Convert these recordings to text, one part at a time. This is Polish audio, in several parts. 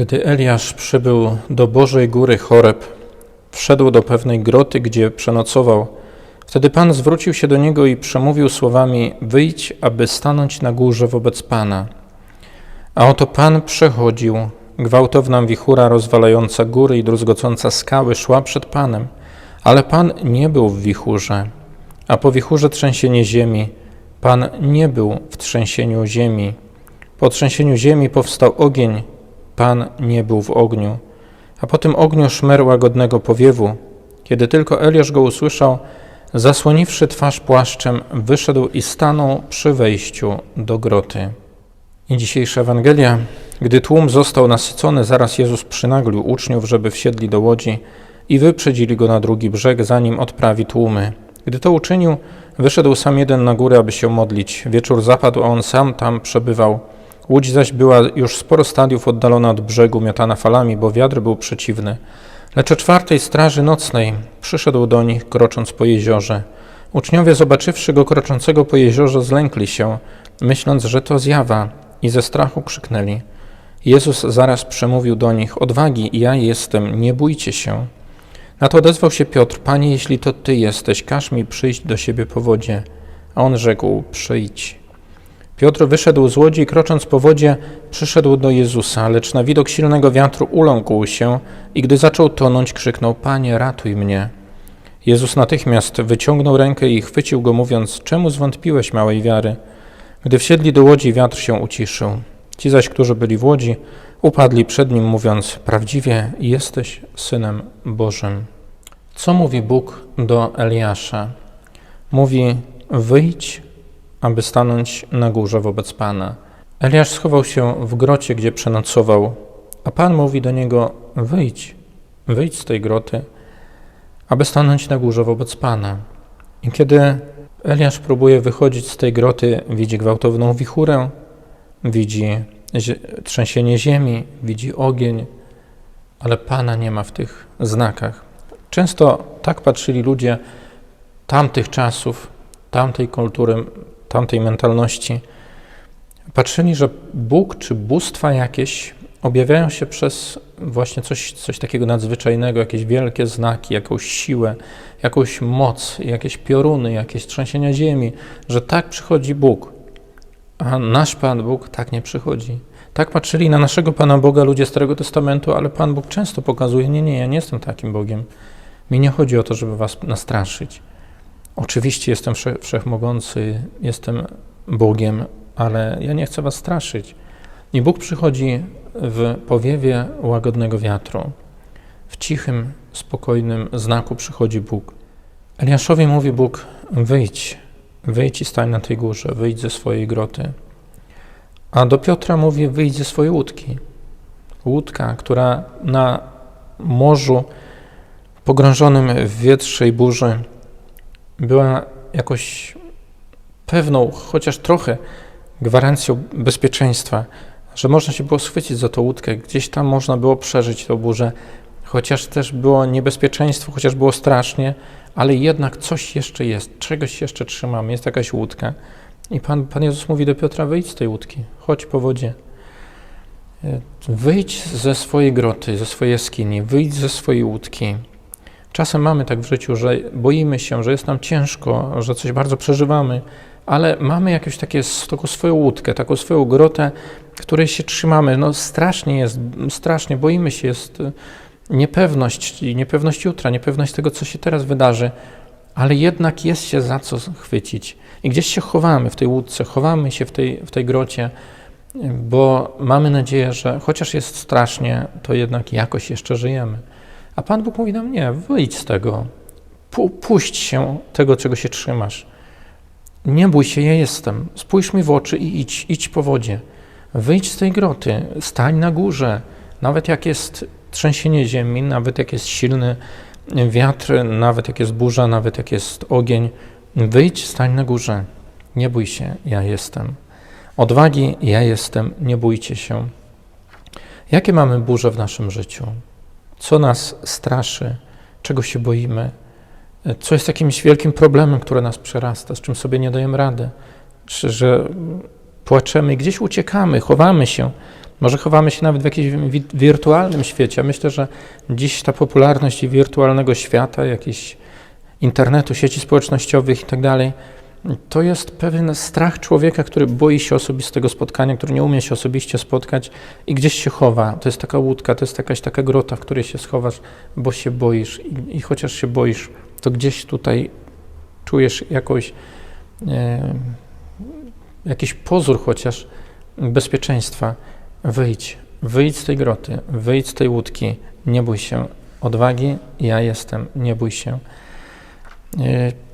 Gdy Eliasz przybył do Bożej Góry Choreb, wszedł do pewnej groty, gdzie przenocował. Wtedy Pan zwrócił się do niego i przemówił słowami: Wyjdź, aby stanąć na górze wobec Pana. A oto Pan przechodził. Gwałtowna wichura rozwalająca góry i druzgocąca skały szła przed Panem, ale Pan nie był w wichurze, a po wichurze trzęsienie ziemi. Pan nie był w trzęsieniu ziemi. Po trzęsieniu ziemi powstał ogień, Pan nie był w ogniu. A po tym ogniu szmer łagodnego powiewu. Kiedy tylko Eliasz go usłyszał, zasłoniwszy twarz płaszczem, wyszedł i stanął przy wejściu do groty. I dzisiejsza Ewangelia. Gdy tłum został nasycony, zaraz Jezus przynaglił uczniów, żeby wsiedli do łodzi i wyprzedzili go na drugi brzeg, zanim odprawi tłumy. Gdy to uczynił, wyszedł sam jeden na górę, aby się modlić. Wieczór zapadł, a on sam tam przebywał. Łódź zaś była już sporo stadiów oddalona od brzegu, miotana falami, bo wiatr był przeciwny. Lecz o czwartej straży nocnej przyszedł do nich, krocząc po jeziorze. Uczniowie, zobaczywszy go kroczącego po jeziorze, zlękli się, myśląc, że to zjawa, i ze strachu krzyknęli. Jezus zaraz przemówił do nich: Odwagi, ja jestem, nie bójcie się. Na to odezwał się Piotr: Panie, jeśli to ty jesteś, każ mi przyjść do siebie po wodzie. A on rzekł: Przyjdź. Piotr wyszedł z łodzi i krocząc po wodzie, przyszedł do Jezusa, lecz na widok silnego wiatru uląkł się i gdy zaczął tonąć, krzyknął: Panie, ratuj mnie. Jezus natychmiast wyciągnął rękę i chwycił go, mówiąc: Czemu zwątpiłeś małej wiary? Gdy wsiedli do łodzi, wiatr się uciszył. Ci zaś, którzy byli w łodzi, upadli przed nim, mówiąc: Prawdziwie jesteś synem Bożym. Co mówi Bóg do Eliasza? Mówi: Wyjdź, aby stanąć na górze wobec Pana. Eliasz schował się w grocie, gdzie przenocował, a Pan mówi do niego: Wyjdź, wyjdź z tej groty, aby stanąć na górze wobec Pana. I kiedy Eliasz próbuje wychodzić z tej groty, widzi gwałtowną wichurę, widzi trzęsienie ziemi, widzi ogień, ale Pana nie ma w tych znakach. Często tak patrzyli ludzie tamtych czasów, tamtej kultury, tamtej mentalności. Patrzyli, że Bóg czy bóstwa jakieś objawiają się przez właśnie coś, coś takiego nadzwyczajnego, jakieś wielkie znaki, jakąś siłę, jakąś moc, jakieś pioruny, jakieś trzęsienia ziemi, że tak przychodzi Bóg. A nasz Pan Bóg tak nie przychodzi. Tak patrzyli na naszego Pana Boga ludzie Starego Testamentu, ale Pan Bóg często pokazuje: Nie, nie, ja nie jestem takim Bogiem. Mi nie chodzi o to, żeby was nastraszyć. Oczywiście jestem wsze, wszechmogący, jestem Bogiem, ale ja nie chcę was straszyć. I Bóg przychodzi w powiewie łagodnego wiatru. W cichym, spokojnym znaku przychodzi Bóg. Eliaszowi mówi Bóg: Wyjdź, wyjdź i stań na tej górze, wyjdź ze swojej groty. A do Piotra mówi: Wyjdź ze swojej łódki. Łódka, która na morzu pogrążonym w wietrze i burzy była jakoś pewną, chociaż trochę, gwarancją bezpieczeństwa, że można się było schwycić za tą łódkę, gdzieś tam można było przeżyć tę burzę, chociaż też było niebezpieczeństwo, chociaż było strasznie, ale jednak coś jeszcze jest, czegoś jeszcze trzymamy, jest jakaś łódka. I Pan, Pan Jezus mówi do Piotra, wyjdź z tej łódki, chodź po wodzie. Wyjdź ze swojej groty, ze swojej jaskini, wyjdź ze swojej łódki. Czasem mamy tak w życiu, że boimy się, że jest nam ciężko, że coś bardzo przeżywamy, ale mamy jakąś takie, taką swoją łódkę, taką swoją grotę, której się trzymamy. No strasznie jest, strasznie boimy się, jest niepewność, niepewność jutra, niepewność tego, co się teraz wydarzy, ale jednak jest się za co chwycić. I gdzieś się chowamy w tej łódce, chowamy się w tej, w tej grocie, bo mamy nadzieję, że chociaż jest strasznie, to jednak jakoś jeszcze żyjemy. A Pan Bóg mówi nam, nie, wyjdź z tego, puść się tego, czego się trzymasz. Nie bój się, ja jestem. Spójrz mi w oczy i idź, idź po wodzie. Wyjdź z tej groty, stań na górze. Nawet jak jest trzęsienie ziemi, nawet jak jest silny wiatr, nawet jak jest burza, nawet jak jest ogień, wyjdź, stań na górze. Nie bój się, ja jestem. Odwagi, ja jestem, nie bójcie się. Jakie mamy burze w naszym życiu? Co nas straszy? Czego się boimy? Co jest jakimś wielkim problemem, który nas przerasta, z czym sobie nie dajemy rady? Czy że płaczemy, gdzieś uciekamy, chowamy się. Może chowamy się nawet w jakimś wi- wirtualnym świecie. Myślę, że dziś ta popularność wirtualnego świata, jakiś internetu, sieci społecznościowych i tak dalej, to jest pewien strach człowieka, który boi się osobistego spotkania, który nie umie się osobiście spotkać i gdzieś się chowa. To jest taka łódka, to jest jakaś taka grota, w której się schowasz, bo się boisz. I, i chociaż się boisz, to gdzieś tutaj czujesz jakąś, e, jakiś pozór chociaż bezpieczeństwa. Wyjdź, wyjdź z tej groty, wyjdź z tej łódki, nie bój się. Odwagi, ja jestem, nie bój się. E,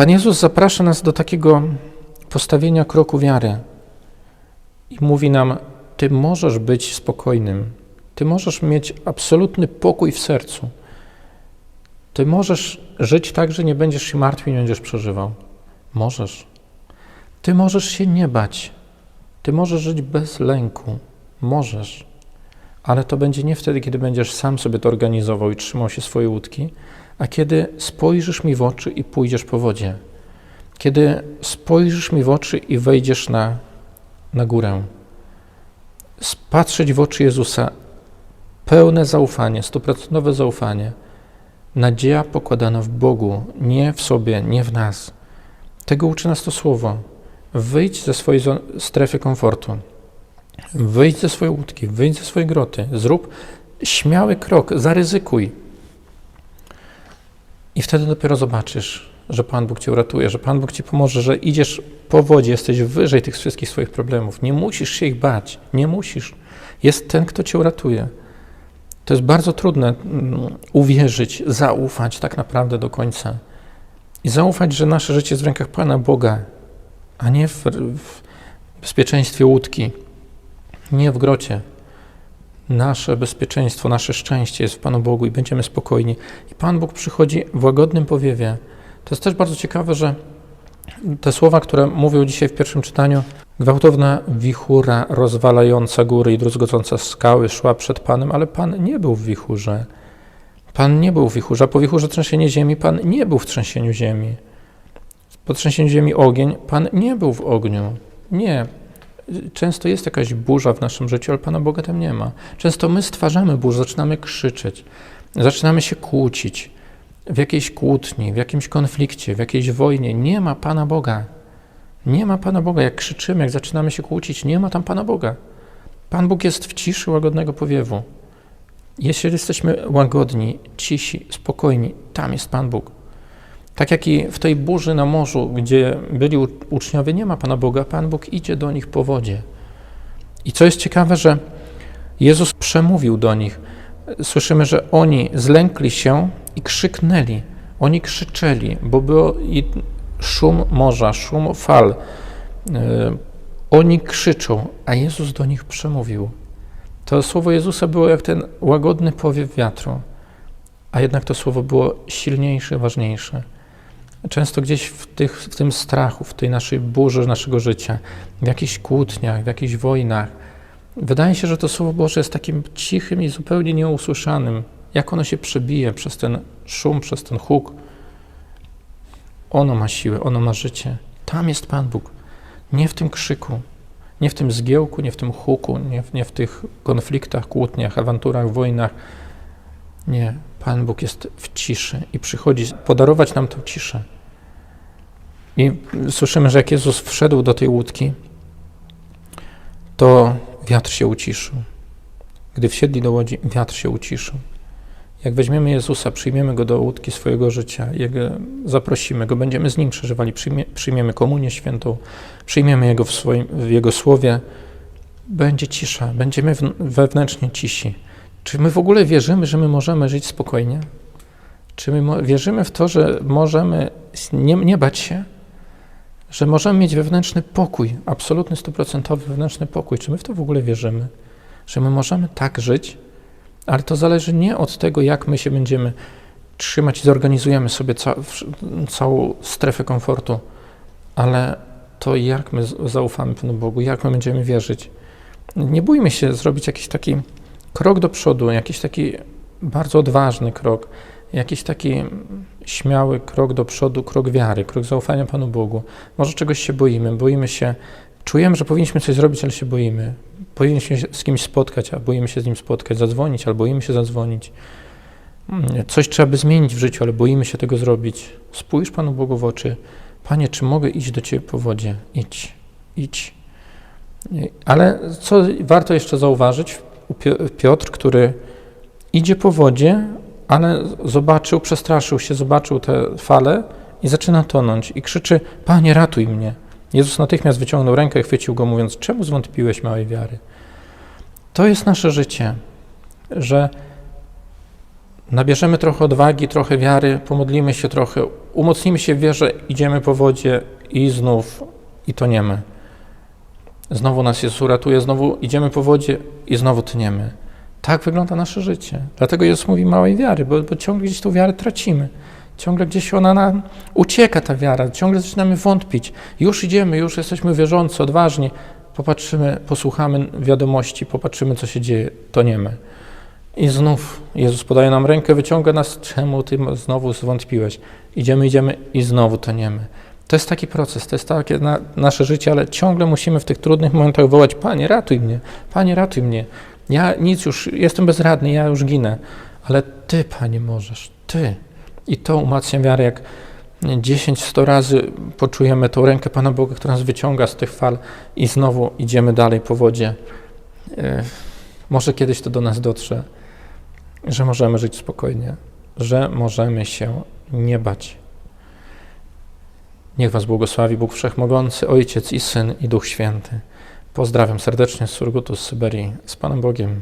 Pan Jezus zaprasza nas do takiego postawienia kroku wiary i mówi nam: Ty możesz być spokojnym, Ty możesz mieć absolutny pokój w sercu. Ty możesz żyć tak, że nie będziesz się martwił, nie będziesz przeżywał. Możesz. Ty możesz się nie bać. Ty możesz żyć bez lęku. Możesz. Ale to będzie nie wtedy, kiedy będziesz sam sobie to organizował i trzymał się swojej łódki, a kiedy spojrzysz mi w oczy i pójdziesz po wodzie. Kiedy spojrzysz mi w oczy i wejdziesz na, na górę. Spatrzeć w oczy Jezusa, pełne zaufanie, stuprocentowe zaufanie. Nadzieja pokładana w Bogu, nie w sobie, nie w nas. Tego uczy nas to słowo. Wyjdź ze swojej strefy komfortu. Wyjdź ze swojej łódki, wyjdź ze swojej groty. Zrób śmiały krok, zaryzykuj. I wtedy dopiero zobaczysz, że Pan Bóg Cię uratuje, że Pan Bóg Ci pomoże, że idziesz po wodzie, jesteś wyżej tych wszystkich swoich problemów. Nie musisz się ich bać, nie musisz. Jest ten, kto Cię uratuje. To jest bardzo trudne mm, uwierzyć, zaufać tak naprawdę do końca. I zaufać, że nasze życie jest w rękach Pana Boga, a nie w, w bezpieczeństwie łódki, nie w grocie. Nasze bezpieczeństwo, nasze szczęście jest w Panu Bogu i będziemy spokojni. I Pan Bóg przychodzi w łagodnym powiewie. To jest też bardzo ciekawe, że te słowa, które mówił dzisiaj w pierwszym czytaniu, gwałtowna wichura rozwalająca góry i druzgocąca skały szła przed Panem, ale Pan nie był w wichurze. Pan nie był w wichurze, a po wichurze trzęsienie ziemi, Pan nie był w trzęsieniu ziemi. Po trzęsieniu ziemi ogień, Pan nie był w ogniu. Nie. Często jest jakaś burza w naszym życiu, ale Pana Boga tam nie ma. Często my stwarzamy burzę, zaczynamy krzyczeć, zaczynamy się kłócić w jakiejś kłótni, w jakimś konflikcie, w jakiejś wojnie. Nie ma Pana Boga. Nie ma Pana Boga. Jak krzyczymy, jak zaczynamy się kłócić, nie ma tam Pana Boga. Pan Bóg jest w ciszy łagodnego powiewu. Jeśli jesteśmy łagodni, cisi, spokojni, tam jest Pan Bóg. Tak jak i w tej burzy na morzu, gdzie byli uczniowie, nie ma Pana Boga, Pan Bóg idzie do nich po wodzie. I co jest ciekawe, że Jezus przemówił do nich. Słyszymy, że oni zlękli się i krzyknęli. Oni krzyczeli, bo było i szum morza, szum fal. E, Oni krzyczą, a Jezus do nich przemówił. To słowo Jezusa było jak ten łagodny powiew wiatru, a jednak to słowo było silniejsze, ważniejsze. Często gdzieś w, tych, w tym strachu, w tej naszej burzy naszego życia, w jakichś kłótniach, w jakichś wojnach, wydaje się, że to Słowo Boże jest takim cichym i zupełnie nieusłyszanym. Jak ono się przebije przez ten szum, przez ten huk. Ono ma siłę, ono ma życie. Tam jest Pan Bóg. Nie w tym krzyku, nie w tym zgiełku, nie w tym huku, nie w, nie w tych konfliktach, kłótniach, awanturach, wojnach. Nie, Pan Bóg jest w ciszy i przychodzi podarować nam tę ciszę. I słyszymy, że jak Jezus wszedł do tej łódki, to wiatr się uciszył. Gdy wsiedli do łodzi, wiatr się uciszył. Jak weźmiemy Jezusa, przyjmiemy Go do łódki swojego życia, Jak zaprosimy Go, będziemy z Nim przeżywali, przyjmie, przyjmiemy Komunię Świętą, przyjmiemy Jego w, swoim, w Jego Słowie, będzie cisza, będziemy wewnętrznie cisi. Czy my w ogóle wierzymy, że my możemy żyć spokojnie? Czy my wierzymy w to, że możemy nie, nie bać się? Że możemy mieć wewnętrzny pokój, absolutny, stuprocentowy wewnętrzny pokój? Czy my w to w ogóle wierzymy? Że my możemy tak żyć? Ale to zależy nie od tego, jak my się będziemy trzymać i zorganizujemy sobie ca całą strefę komfortu, ale to, jak my zaufamy Panu Bogu, jak my będziemy wierzyć. Nie bójmy się zrobić jakiś taki krok do przodu, jakiś taki bardzo odważny krok, jakiś taki śmiały krok do przodu, krok wiary, krok zaufania Panu Bogu. Może czegoś się boimy, boimy się Czujemy, że powinniśmy coś zrobić, ale się boimy. Powinniśmy się z kimś spotkać, a boimy się z nim spotkać, zadzwonić, ale boimy się zadzwonić. Mm, Coś trzeba by zmienić w życiu, ale boimy się tego zrobić. Spójrz Panu Bogu w oczy. Panie, czy mogę iść do Ciebie po wodzie? Idź, idź. Ale co warto jeszcze zauważyć, Pio- Piotr, który idzie po wodzie, ale zobaczył, przestraszył się, zobaczył te fale i zaczyna tonąć i krzyczy: Panie, ratuj mnie. Jezus natychmiast wyciągnął rękę i chwycił go, mówiąc: Czemu zwątpiłeś małej wiary? To jest nasze życie, że nabierzemy trochę odwagi, trochę wiary, pomodlimy się trochę, umocnimy się w wierze, idziemy po wodzie i znów i toniemy. Znowu nas Jezus uratuje, znowu idziemy po wodzie i znowu tniemy. Tak wygląda nasze życie. Dlatego Jezus mówi małej wiary, bo, bo ciągle gdzieś tą wiarę tracimy. Ciągle gdzieś ona nam ucieka, ta wiara, ciągle zaczynamy wątpić. Już idziemy, już jesteśmy wierzący, odważni. Popatrzymy, posłuchamy wiadomości, popatrzymy, co się dzieje, toniemy. I znów Jezus podaje nam rękę, wyciąga nas, czemu ty znowu zwątpiłeś? Idziemy, idziemy i znowu toniemy. To jest taki proces, to jest takie na, nasze życie, ale ciągle musimy w tych trudnych momentach wołać: Panie, ratuj mnie, Panie, ratuj mnie. Ja nic już, jestem bezradny, ja już ginę, ale Ty, Panie, możesz, Ty. I to umacnia wiarę, jak 10-100 razy poczujemy tą rękę Pana Boga, która nas wyciąga z tych fal i znowu idziemy dalej po wodzie. E, Może kiedyś to do nas dotrze, że możemy żyć spokojnie, że możemy się nie bać. Niech Was błogosławi Bóg Wszechmogący, Ojciec i Syn i Duch Święty. Pozdrawiam serdecznie z Surgutu z Syberii. Z Panem Bogiem.